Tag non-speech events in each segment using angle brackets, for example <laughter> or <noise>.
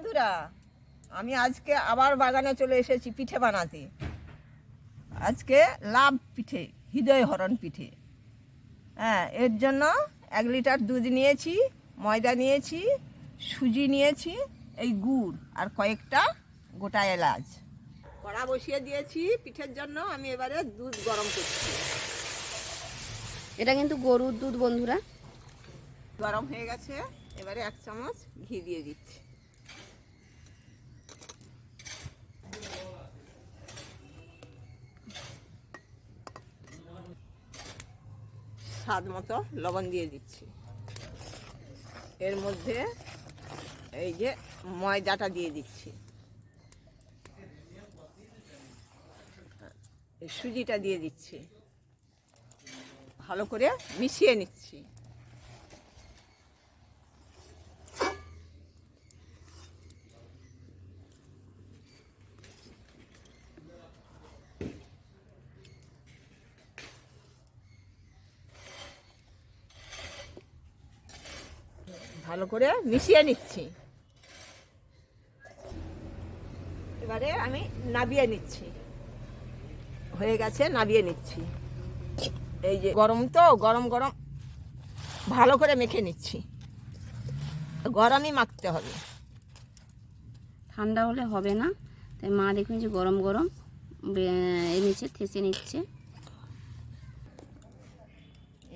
বন্ধুরা আমি আজকে আবার বাগানে চলে এসেছি পিঠে বানাতে। আজকে লাভ পিঠে হৃদয় হরণ পিঠে। হ্যাঁ এর জন্য এক লিটার দুধ নিয়েছি ময়দা নিয়েছি সুজি নিয়েছি এই গুড় আর কয়েকটা গোটা এলাচ। কড়া বসিয়ে দিয়েছি পিঠের জন্য আমি এবারে দুধ গরম করছি। এটা কিন্তু গরুর দুধ বন্ধুরা। গরম হয়ে গেছে এবারে এক চামচ ঘি দিয়ে দিচ্ছি। স্বাদ মতো লবণ দিয়ে দিচ্ছি। এর মধ্যে এই যে ময়দাটা দিয়ে দিচ্ছি। সুজিটা দিয়ে দিচ্ছি। ভালো করে মিশিয়ে নিচ্ছি। ভালো করে মিশিয়ে নিচ্ছি। এবারে আমি নাবিয়ে নিচ্ছি। হয়ে গেছে নাবিয়ে নিচ্ছি। এই যে গরম তো গরম গরম। ভালো করে মেখে নিচ্ছি। গরমই মাখতে হবে। ঠান্ডা হলে হবে না। তাই মা দেখুন যে গরম গরম। এনেছে থেসে নিচ্ছে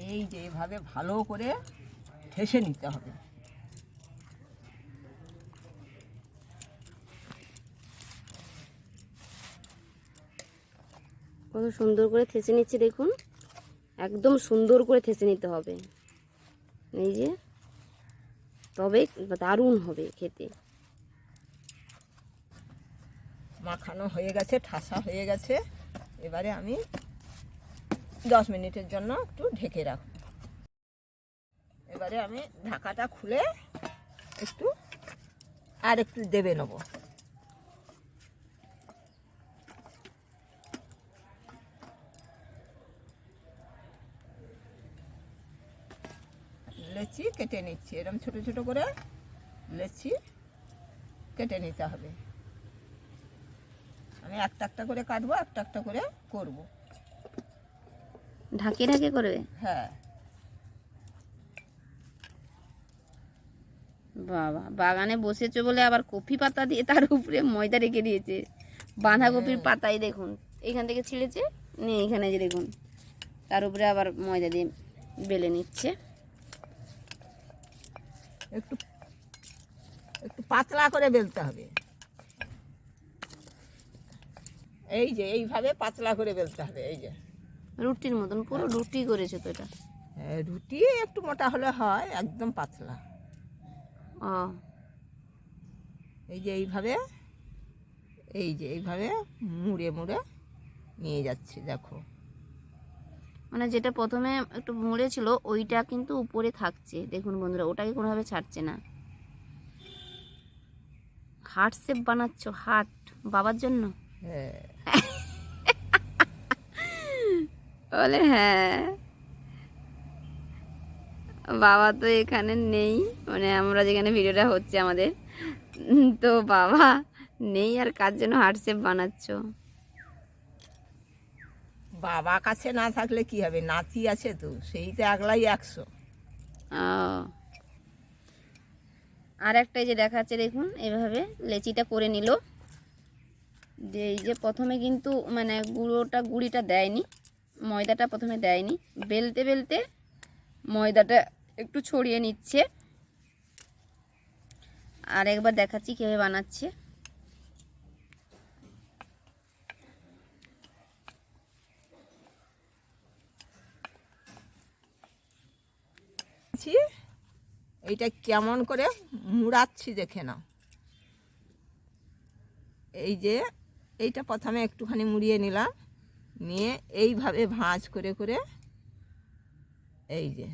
এই যে এভাবে ভালো করে ঠেসে নিতে হবে। কত সুন্দর করে থেসে নিচ্ছে, দেখুন। একদম সুন্দর করে থেসে নিতে হবে। এই যে, তবে দারুণ হবে খেতে। মাখানো হয়ে গেছে, ঠাসা হয়ে গেছে। এবারে আমি দশ মিনিটের জন্য একটু ঢেকে রাখব। এবারে আমি ঢাকাটা খুলে একটু আর একটু দেবে নেব। লেচি কেটে নিচ্ছি। এরকম ছোট ছোট করে লেচি কেটে নিতে হবে। আমি একটা একটা করে কাটবো একটা একটা করে করব। ঢাকে ঢাকে করবে? হ্যাঁ। বাবা বাগানে বসেছো বলে আবার কফি পাতা দিয়ে তার উপরে ময়দা রেখে দিয়েছে। বাঁধাকপির পাতাই দেখুন। এখান থেকে ছিঁড়েছে নিয়ে এখানে যে দেখুন তার উপরে আবার ময়দা দিয়ে বেলে নিচ্ছে। একটু একটু পাতলা করে বেলতে হবে। এই যে এইভাবে পাতলা করে বেলতে হবে এই যে। রুটির মতন পুরো রুটি করেছে তো এটা? হ্যাঁ, রুটি একটু মোটা হলে হয় একদম পাতলা। ও। এই যে এইভাবে এই যে এইভাবে মুড়ে মুড়ে নিয়ে যাচ্ছি দেখো। মানে যেটা প্রথমে একটু ছিল ওইটা কিন্তু উপরে থাকছে। দেখুন বন্ধুরা ওটাকে কোনোভাবে ছাড়ছে না। হার্ট শেপ বানাচ্ছ হার্ট বাবার জন্য? হ্যাঁ। <laughs> বলে হ্যাঁ। বাবা তো এখানে নেই। মানে আমরা যেখানে ভিডিওটা হচ্ছে আমাদের। তো বাবা নেই আর কার জন্য হার্ট শেপ বানাচ্ছ? বাবা কাছে না থাকলে কি হবে? নাতি আছে তো, সেই তো একলাই একশো। আর একটা যে দেখাচ্ছে, দেখুন, এভাবে লেচিটা করে নিল। যে এই যে প্রথমে কিন্তু মানে গুঁড়োটা, গুঁড়িটা দেয়নি, ময়দাটা প্রথমে দেয়নি। বেলতে বেলতে ময়দাটা একটু ছড়িয়ে নিচ্ছে। আর একবার দেখাচ্ছি কীভাবে বানাচ্ছে। এইটা কেমন করে মুড়াচ্ছি দেখে নাও। এই যে এইটা প্রথমে একটুখানি মুড়িয়ে নিলাম নিয়ে এইভাবে ভাঁজ করে করে এই যে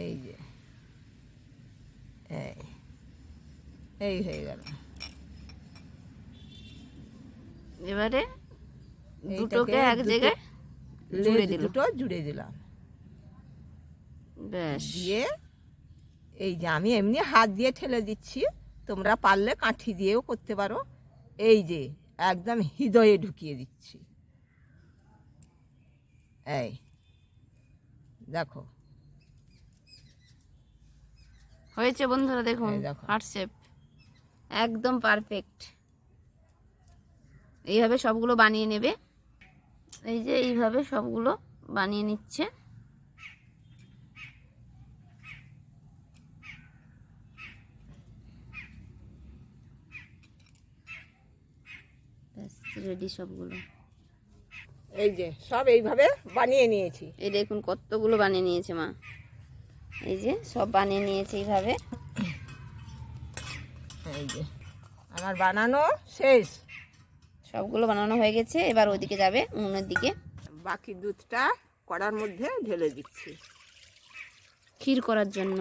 এই যে এই এই হয়ে গেল। এবারে দুটোকে এক জায়গায় জুড়ে দুটো জুড়ে দিলাম। ব্যাস দিয়ে এই যে আমি এমনি হাত দিয়ে ঠেলে দিচ্ছি তোমরা পারলে কাঠি দিয়েও করতে পারো। এই যে একদম হৃদয়ে ঢুকিয়ে দিচ্ছি। এই দেখো। হয়েছে বন্ধুরা দেখুন। হার্ট শেপ একদম পারফেক্ট এইভাবে সবগুলো বানিয়ে নেবে। এই যে এইভাবে সবগুলো বানিয়ে নিচ্ছে। রেডি সবগুলো। এই যে সব এইভাবে বানিয়ে নিয়েছি। এই দেখুন কতগুলো বানিয়ে নিয়েছে মা। এই যে সব বানিয়ে নিয়েছে এইভাবে। এই যে আমার বানানো শেষ। সবগুলো বানানো হয়ে গেছে এবার ওদিকে যাবে উনুনের দিকে। বাকি দুধটা কড়ার মধ্যে ঢেলে দিচ্ছি। ক্ষীর করার জন্য।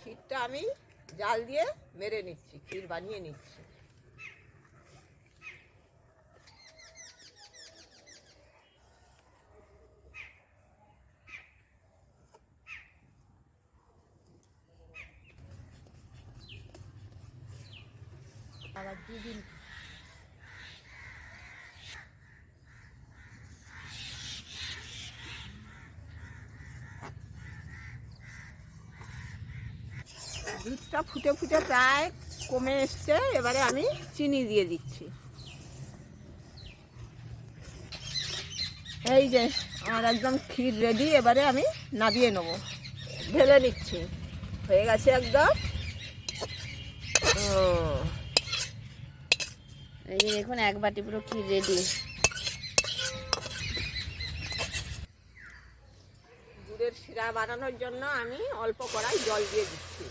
ক্ষীরটা আমি জাল দিয়ে মেরে নিচ্ছি ক্ষীর বানিয়ে নিচ্ছি। আবার দুদিন দুধটা ফুটে ফুটে প্রায় কমে এসছে এবারে আমি চিনি দিয়ে দিচ্ছি। এই যে আমার একদম ক্ষীর রেডি এবারে আমি নাবিয়ে নেব। ঢেলে নিচ্ছি। হয়ে গেছে একদম। ও, এই যে দেখুন এক বাটি পুরো ক্ষীর রেডি গুড়ের শিরা বানানোর জন্য আমি অল্প কড়াই জল দিয়ে দিচ্ছি।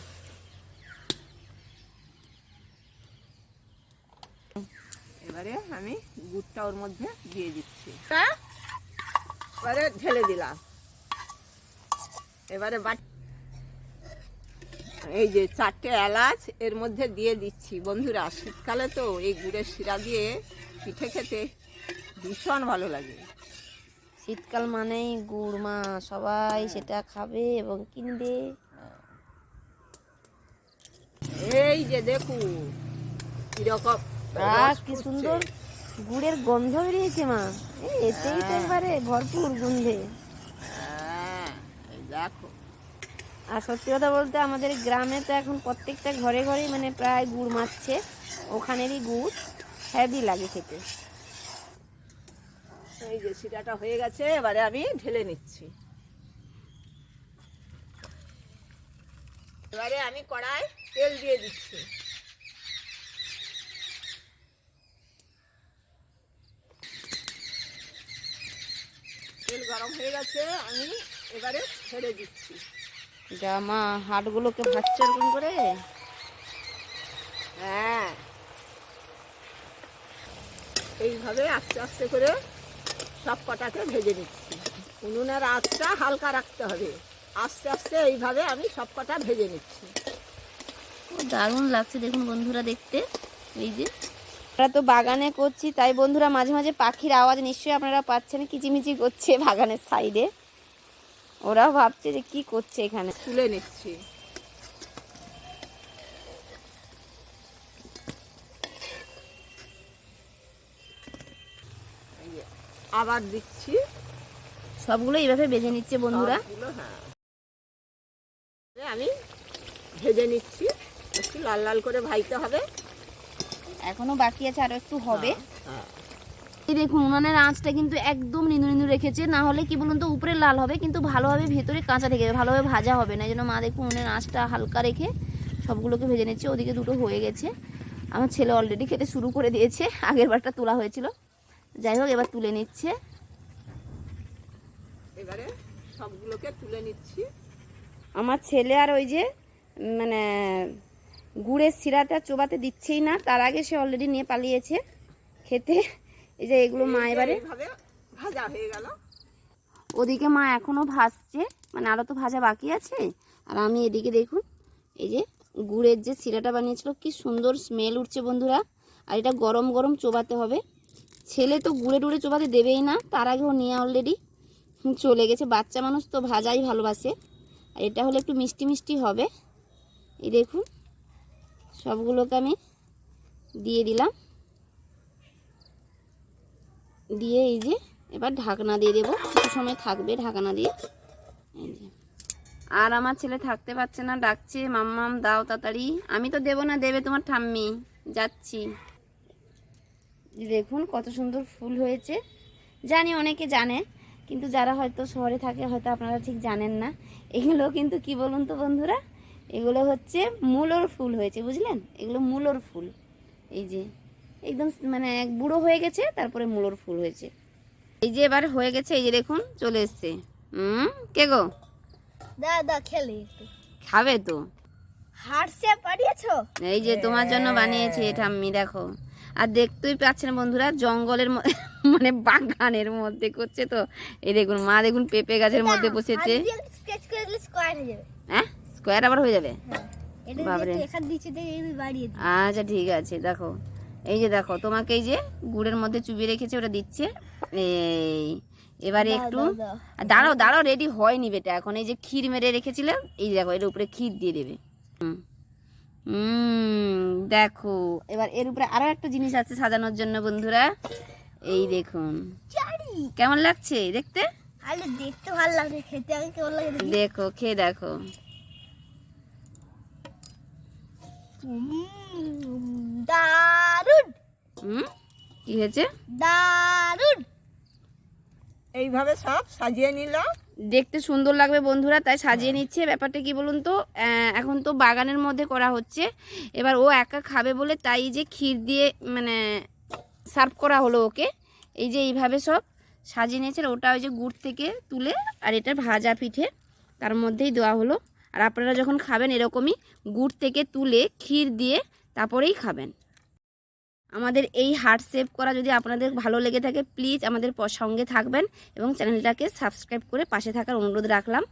এবারে আমি গুড়টা ওর মধ্যে দিয়ে দিচ্ছি। এবারে ঢেলে দিলাম। এবারে বাট এই যে চারটে এলাচ এর মধ্যে দিয়ে দিচ্ছি। বন্ধুরা শীতকালে তো এই গুড়ের শিরা দিয়ে পিঠে খেতে ভীষণ ভালো লাগে। শীতকাল মানেই গুড় মা সবাই সেটা খাবে এবং কিনবে। এই যে দেখুন কীরকম কি সুন্দর গুড়ের গন্ধ বেরিয়েছে মা। এতেই তো একবারে ভরপুর গন্ধে। হ্যাঁ, দেখো। আর সত্যি কথা বলতে আমাদের গ্রামে তো এখন প্রত্যেকটা ঘরে ঘরে মানে প্রায় গুড় মারছে। ওখানেরই গুড় হেভি লাগে খেতে। এই যে শিরাটা হয়ে গেছে, এবারে আমি ঢেলে নিচ্ছি। এবারে আমি কড়াই তেল দিয়ে দিচ্ছি। তেল গরম হয়ে গেছে, আমি এবারে ছেড়ে দিচ্ছি। যা মা হাটগুলোকে ভাজছে এরকম করে। হ্যাঁ। এইভাবে আস্তে আস্তে করে সব কটাকে ভেজে নিচ্ছি। উনুনের আঁচটা হালকা রাখতে হবে। আস্তে আস্তে এইভাবে আমি সব কটা ভেজে নিচ্ছি। দারুণ লাগছে দেখুন বন্ধুরা দেখতে। এই যে। আমরা তো বাগানে করছি তাই বন্ধুরা মাঝে মাঝে পাখির আওয়াজ নিশ্চয়ই আপনারা পাচ্ছেন কিচিমিচি করছে বাগানের সাইডে। ওরাও ভাবছে যে কি করছে এখানে। তুলে নিচ্ছি। আবার দিচ্ছি। সবগুলো এইভাবে বেজে নিচ্ছে বন্ধুরা। হ্যাঁ। আমি ভেজে নিচ্ছি। একটু লাল লাল করে ভাইতে হবে। এখনও বাকি আছে আরও একটু হবে। হ্যাঁ। এই দেখুন উনানের আঁচটা কিন্তু একদম নিন্দু নিন্দু রেখেছে। না হলে কি বলুন তো উপরে লাল হবে কিন্তু ভালোভাবে ভেতরে কাঁচা থেকে যাবে ভালোভাবে ভাজা হবে না। এই জন্য মা দেখুন উনুনের আঁচটা হালকা রেখে সবগুলোকে ভেজে নিচ্ছে। ওদিকে দুটো হয়ে গেছে। আমার ছেলে অলরেডি খেতে শুরু করে দিয়েছে। আগের বারটা তোলা হয়েছিল। যাই হোক এবার তুলে নিচ্ছে। এবারে সবগুলোকে তুলে নিচ্ছি। আমার ছেলে আর ওই যে মানে গুড়ের শিরাটা চোবাতে দিচ্ছেই না। তার আগে সে অলরেডি নিয়ে পালিয়েছে খেতে। এই যে এগুলো মা এবারে। ভাজা হয়ে গেল। ওদিকে মা এখনও ভাজছে মানে আরও তো ভাজা বাকি আছে। আর আমি এদিকে দেখুন এই যে গুড়ের যে শিরাটা বানিয়েছিল কি সুন্দর স্মেল উঠছে বন্ধুরা। আর এটা গরম গরম চোবাতে হবে। ছেলে তো গুড়ে টুড়ে চোবাতে দেবেই না তার আগে ও নিয়ে অলরেডি চলে গেছে। বাচ্চা মানুষ তো ভাজাই ভালোবাসে। আর এটা হলে একটু মিষ্টি মিষ্টি হবে। এই দেখুন সবগুলোকে আমি দিয়ে দিলাম। দিয়ে এই যে এবার ঢাকনা দিয়ে দেবো। কিছু সময় থাকবে ঢাকনা দিয়ে। এই যে। আর আমার ছেলে থাকতে পারছে না, ডাকছে, মাম্মাম, দাও তাড়াতাড়ি। আমি তো দেবো না, দেবে তোমার ঠাম্মি। যাচ্ছি। দেখুন কত সুন্দর ফুল হয়েছে। জানি অনেকে জানে, কিন্তু যারা হয়তো শহরে থাকে, হয়তো আপনারা ঠিক জানেন না। এগুলো কিন্তু কি বলুন তো বন্ধুরা? এগুলো হচ্ছে মূলর ফুল হয়েছে, বুঝলেন? এগুলো মূলর ফুল। এই যে। একদম মানে এক বুড়ো হয়ে গেছে তারপরে মূলর ফুল হয়েছে। এই যে এবার হয়ে গেছে এই যে দেখুন চলে এসছে। হুম কে গো? দাদা খেলে খাবে তো। হার্টসে পাঠিয়েছো এই যে তোমার জন্য বানিয়েছে ঠাম্মি দেখো। আর দেখতেই পাচ্ছেন বন্ধুরা জঙ্গলের <laughs> মানে বাগানের মধ্যে করছে তো। এই দেখুন মা দেখুন পেঁপে গাছের মধ্যে বসেছে। হয়ে যাবে। হ্যাঁ? স্কোয়ার আবার হয়ে যাবে? এটা বাবারে। আচ্ছা ঠিক আছে দেখো। এই যে দেখো তোমাকে এই যে গুড়ের মধ্যে চুবিয়ে রেখেছে ওটা দিচ্ছে। এই এবারে একটু দাঁড়াও দাঁড়াও রেডি হয়নি বেটা। এখন এই যে ক্ষীর মেরে রেখেছিলাম এই দেখো এর উপরে ক্ষীর দিয়ে দেবে। হুম হুম দেখো। এবার এর উপরে আরও একটা জিনিস আছে সাজানোর জন্য বন্ধুরা। এই দেখুন। কেমন লাগছে দেখতে? দেখতে ভালো লাগে খেতে কেমন লাগে দেখো। খেয়ে দেখো। উম, দারুণ হুম? কি হয়েছে? দারুণ এইভাবে সব সাজিয়ে নিলাম দেখতে সুন্দর লাগবে বন্ধুরা তাই সাজিয়ে নিচ্ছে। ব্যাপারটা কি বলুন তো? এখন তো বাগানের মধ্যে করা হচ্ছে। এবার ও একা খাবে বলে তাই যে ক্ষীর দিয়ে মানে সার্ভ করা হলো ওকে। এই যে এইভাবে সব সাজিয়ে নিয়েছে। আর ওটা ওই যে গুড় থেকে তুলে আর এটা ভাজা পিঠে তার মধ্যেই দেওয়া হলো। আর আপনারা যখন খাবেন এরকমই গুড় থেকে তুলে ক্ষীর দিয়ে তারপরেই খাবেন। আমাদের এই হার্ট সেভ করা যদি আপনাদের ভালো লেগে থাকে প্লিজ আমাদের সঙ্গে থাকবেন এবং চ্যানেলটাকে সাবস্ক্রাইব করে পাশে থাকার অনুরোধ রাখলাম।